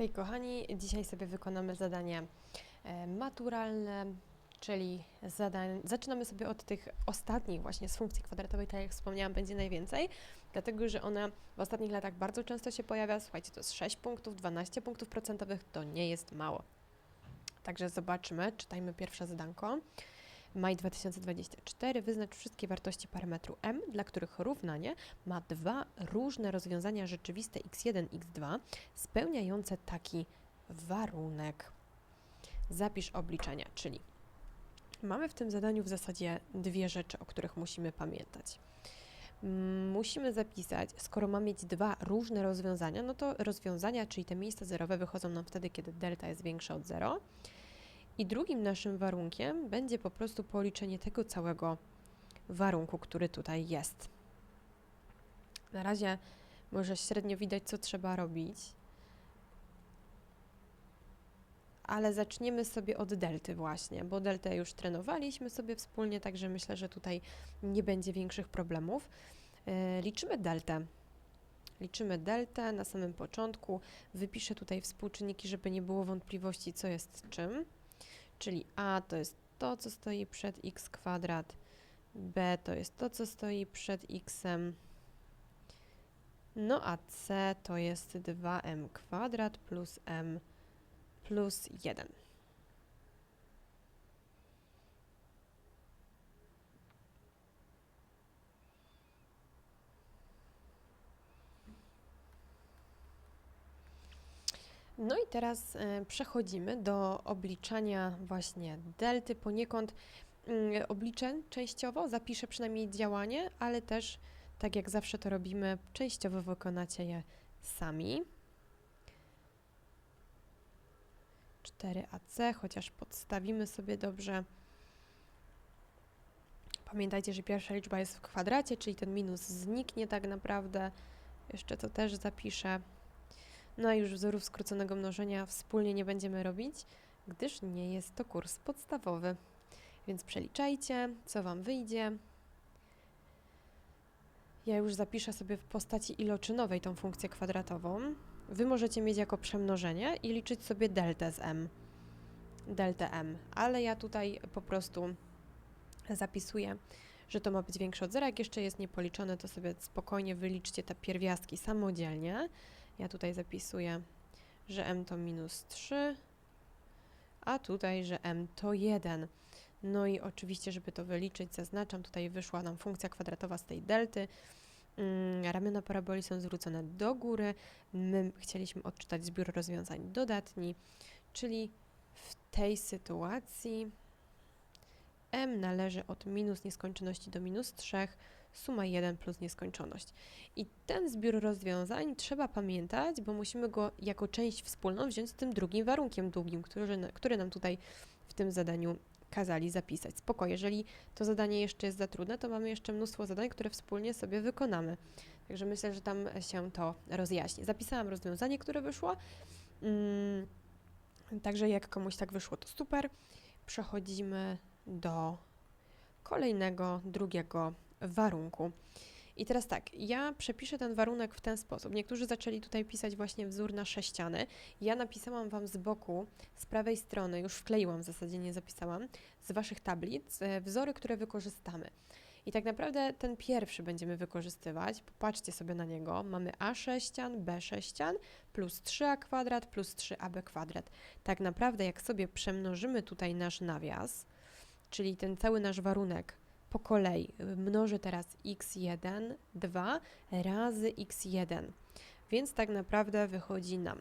Hej kochani, dzisiaj sobie wykonamy zadanie e, maturalne, czyli zadań. Zaczynamy sobie od tych ostatnich właśnie z funkcji kwadratowej, tak jak wspomniałam, będzie najwięcej, dlatego że ona w ostatnich latach bardzo często się pojawia. Słuchajcie, to jest 6 punktów, 12 punktów procentowych, to nie jest mało. Także zobaczmy, czytajmy pierwsze zadanko. Maj 2024. Wyznacz wszystkie wartości parametru m, dla których równanie ma dwa różne rozwiązania rzeczywiste x1, x2, spełniające taki warunek. Zapisz obliczenia, czyli mamy w tym zadaniu w zasadzie dwie rzeczy, o których musimy pamiętać. Mm, Musimy zapisać, skoro ma mieć dwa różne rozwiązania, no to rozwiązania, czyli te miejsca zerowe wychodzą nam wtedy, kiedy delta jest większa od 0. I drugim naszym warunkiem będzie po prostu policzenie tego całego warunku, który tutaj jest. Na razie może średnio widać, co trzeba robić, ale zaczniemy sobie od delty właśnie, bo deltę już trenowaliśmy sobie wspólnie, także myślę, że tutaj nie będzie większych problemów. E, liczymy deltę. Liczymy deltę na samym początku. Wypiszę tutaj współczynniki, żeby nie było wątpliwości, co jest czym. Czyli a to jest to, co stoi przed x kwadrat, b to jest to, co stoi przed xem, no a c to jest 2m kwadrat plus m plus 1. No i teraz e, przechodzimy do obliczania właśnie delty. Poniekąd mm, obliczę częściowo, zapiszę przynajmniej działanie, ale też, tak jak zawsze to robimy, częściowo wykonacie je sami. 4AC, chociaż podstawimy sobie dobrze. Pamiętajcie, że pierwsza liczba jest w kwadracie, czyli ten minus zniknie tak naprawdę. Jeszcze to też zapiszę. No a już wzorów skróconego mnożenia wspólnie nie będziemy robić, gdyż nie jest to kurs podstawowy. Więc przeliczajcie, co Wam wyjdzie. Ja już zapiszę sobie w postaci iloczynowej tą funkcję kwadratową. Wy możecie mieć jako przemnożenie i liczyć sobie deltę z m. Deltę m, ale ja tutaj po prostu zapisuję, że to ma być większe od zera. Jak jeszcze jest niepoliczone, to sobie spokojnie wyliczcie te pierwiastki samodzielnie. Ja tutaj zapisuję, że m to minus 3, a tutaj, że m to 1. No i oczywiście, żeby to wyliczyć, zaznaczam, tutaj wyszła nam funkcja kwadratowa z tej delty. Mm, Ramiona paraboli są zwrócone do góry. My chcieliśmy odczytać zbiór rozwiązań dodatni, czyli w tej sytuacji m należy od minus nieskończoności do minus 3, suma 1 plus nieskończoność. I ten zbiór rozwiązań trzeba pamiętać, bo musimy go jako część wspólną wziąć z tym drugim warunkiem długim, który, który nam tutaj w tym zadaniu kazali zapisać. Spoko, jeżeli to zadanie jeszcze jest za trudne, to mamy jeszcze mnóstwo zadań, które wspólnie sobie wykonamy. Także myślę, że tam się to rozjaśni. Zapisałam rozwiązanie, które wyszło. Mm, także jak komuś tak wyszło, to super. Przechodzimy do kolejnego, drugiego warunku. I teraz tak, ja przepiszę ten warunek w ten sposób. Niektórzy zaczęli tutaj pisać właśnie wzór na sześciany. Ja napisałam Wam z boku, z prawej strony, już wkleiłam w zasadzie, nie zapisałam, z Waszych tablic e, wzory, które wykorzystamy. I tak naprawdę ten pierwszy będziemy wykorzystywać. Popatrzcie sobie na niego. Mamy a sześcian, b sześcian, plus 3a kwadrat, plus 3ab kwadrat. Tak naprawdę, jak sobie przemnożymy tutaj nasz nawias, czyli ten cały nasz warunek po kolei, mnożę teraz x1, 2 razy x1, więc tak naprawdę wychodzi nam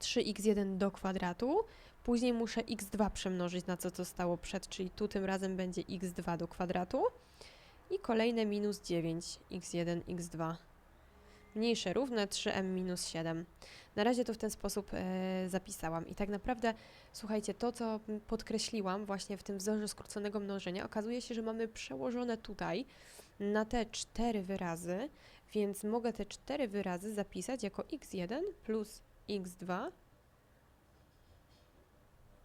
3x1 do kwadratu, później muszę x2 przemnożyć na co to stało przed, czyli tu tym razem będzie x2 do kwadratu. I kolejne minus 9 x1, x2 mniejsze równe 3m minus 7. Na razie to w ten sposób e, zapisałam. I tak naprawdę, słuchajcie, to co podkreśliłam właśnie w tym wzorze skróconego mnożenia, okazuje się, że mamy przełożone tutaj na te cztery wyrazy, więc mogę te cztery wyrazy zapisać jako x1 plus x2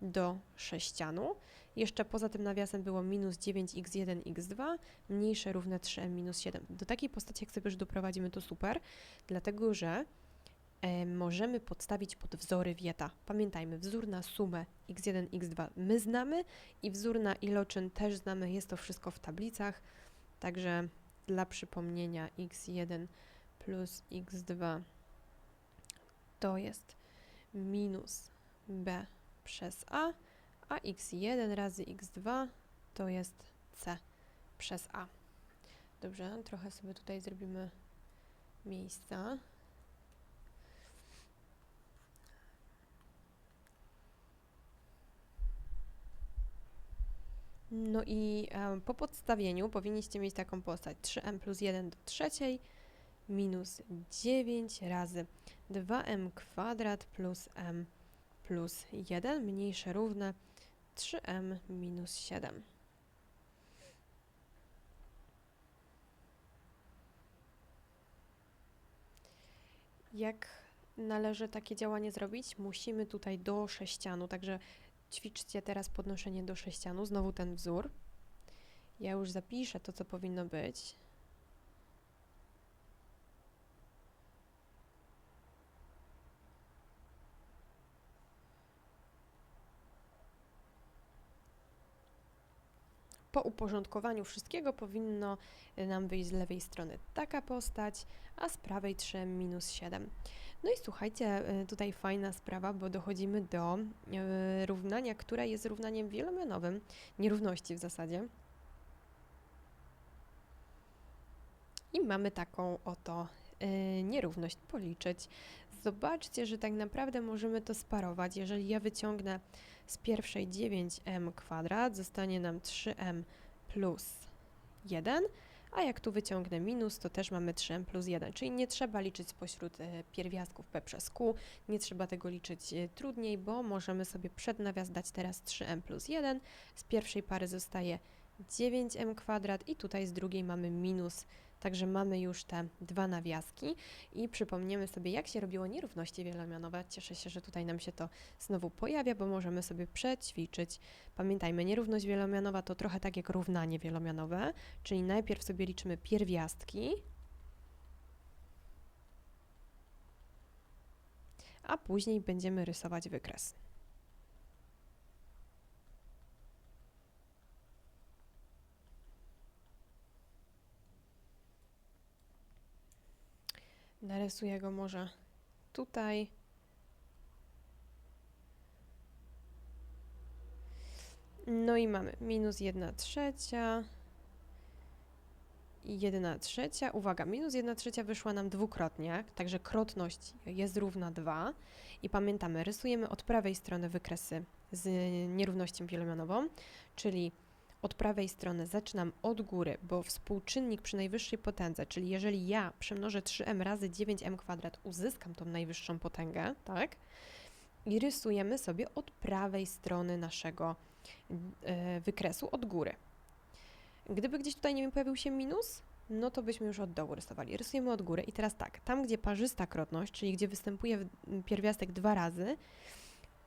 do sześcianu. Jeszcze poza tym nawiasem było minus 9x1, x2, mniejsze równe 3m minus 7. Do takiej postaci, jak sobie już doprowadzimy, to super, dlatego że e, możemy podstawić pod wzory wieta. Pamiętajmy, wzór na sumę x1, x2 my znamy i wzór na iloczyn też znamy, jest to wszystko w tablicach, także dla przypomnienia x1 plus x2 to jest minus b przez a, a x1 razy x2 to jest c przez a. Dobrze, trochę sobie tutaj zrobimy miejsca. No i em, po podstawieniu powinniście mieć taką postać 3m plus 1 do trzeciej minus 9 razy 2m kwadrat plus m plus 1 mniejsze równe 3m minus 7. Jak należy takie działanie zrobić? Musimy tutaj do sześcianu, także ćwiczcie teraz podnoszenie do sześcianu, znowu ten wzór. Ja już zapiszę to, co powinno być. Po uporządkowaniu wszystkiego powinno y, nam wyjść z lewej strony taka postać, a z prawej 3 minus 7. No i słuchajcie, y, tutaj fajna sprawa, bo dochodzimy do y, równania, które jest równaniem wielomianowym, nierówności w zasadzie. I mamy taką oto nierówność policzyć. Zobaczcie, że tak naprawdę możemy to sparować. Jeżeli ja wyciągnę z pierwszej 9m kwadrat, zostanie nam 3m plus 1, a jak tu wyciągnę minus, to też mamy 3m plus 1, czyli nie trzeba liczyć spośród e, pierwiastków p przez q, nie trzeba tego liczyć e, trudniej, bo możemy sobie przed nawias dać teraz 3m plus 1, z pierwszej pary zostaje 9m kwadrat i tutaj z drugiej mamy minus, także mamy już te dwa nawiaski i przypomniemy sobie, jak się robiło nierówności wielomianowe. Cieszę się, że tutaj nam się to znowu pojawia, bo możemy sobie przećwiczyć. Pamiętajmy, nierówność wielomianowa to trochę tak jak równanie wielomianowe, czyli najpierw sobie liczymy pierwiastki, a później będziemy rysować wykres. Narysuję go może tutaj. No i mamy minus 1 trzecia i 1 trzecia. Uwaga, minus 1 trzecia wyszła nam dwukrotnie, także krotność jest równa 2. I pamiętamy, rysujemy od prawej strony wykresy z nierównością wielomianową, czyli od prawej strony zaczynam od góry, bo współczynnik przy najwyższej potędze, czyli jeżeli ja przemnożę 3m razy 9m kwadrat, uzyskam tą najwyższą potęgę, tak? I rysujemy sobie od prawej strony naszego e, wykresu, od góry. Gdyby gdzieś tutaj, nie wiem, pojawił się minus, no to byśmy już od dołu rysowali. Rysujemy od góry i teraz tak, tam gdzie parzysta krotność, czyli gdzie występuje pierwiastek dwa razy,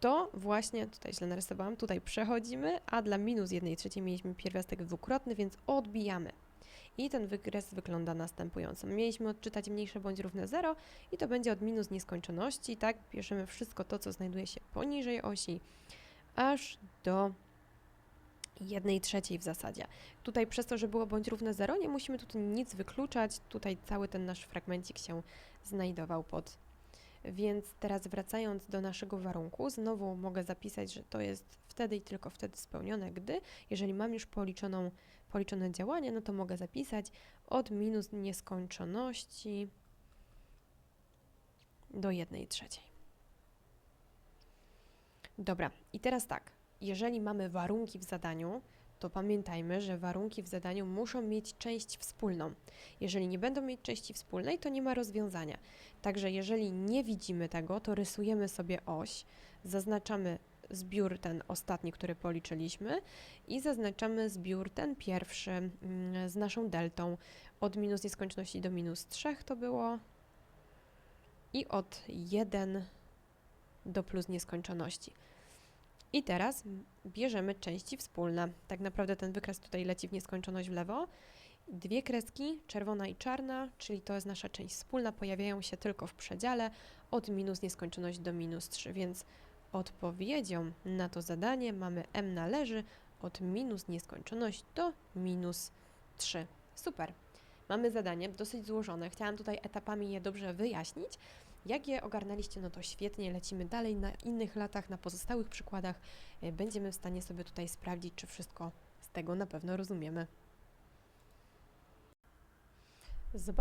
to właśnie, tutaj źle narysowałam, tutaj przechodzimy, a dla minus 1 trzeciej mieliśmy pierwiastek dwukrotny, więc odbijamy. I ten wykres wygląda następująco. Mieliśmy odczytać mniejsze bądź równe 0 i to będzie od minus nieskończoności, tak? Bierzemy wszystko to, co znajduje się poniżej osi, aż do 1 trzeciej w zasadzie. Tutaj przez to, że było bądź równe 0, nie musimy tutaj nic wykluczać, tutaj cały ten nasz fragmencik się znajdował pod więc teraz wracając do naszego warunku, znowu mogę zapisać, że to jest wtedy i tylko wtedy spełnione, gdy, jeżeli mam już policzoną, policzone działanie, no to mogę zapisać od minus nieskończoności do 1 trzeciej. Dobra, i teraz tak, jeżeli mamy warunki w zadaniu, to pamiętajmy, że warunki w zadaniu muszą mieć część wspólną. Jeżeli nie będą mieć części wspólnej, to nie ma rozwiązania. Także jeżeli nie widzimy tego, to rysujemy sobie oś, zaznaczamy zbiór ten ostatni, który policzyliśmy i zaznaczamy zbiór ten pierwszy mm, z naszą deltą od minus nieskończoności do minus 3 to było i od 1 do plus nieskończoności. I teraz bierzemy części wspólne. Tak naprawdę ten wykres tutaj leci w nieskończoność w lewo. Dwie kreski, czerwona i czarna, czyli to jest nasza część wspólna, pojawiają się tylko w przedziale od minus nieskończoność do minus 3, więc odpowiedzią na to zadanie mamy m należy od minus nieskończoność do minus 3. Super. Mamy zadanie dosyć złożone. Chciałam tutaj etapami je dobrze wyjaśnić. Jak je ogarnęliście, no to świetnie. Lecimy dalej na innych latach, na pozostałych przykładach. E, Będziemy w stanie sobie tutaj sprawdzić, czy wszystko z tego na pewno rozumiemy. Zobacz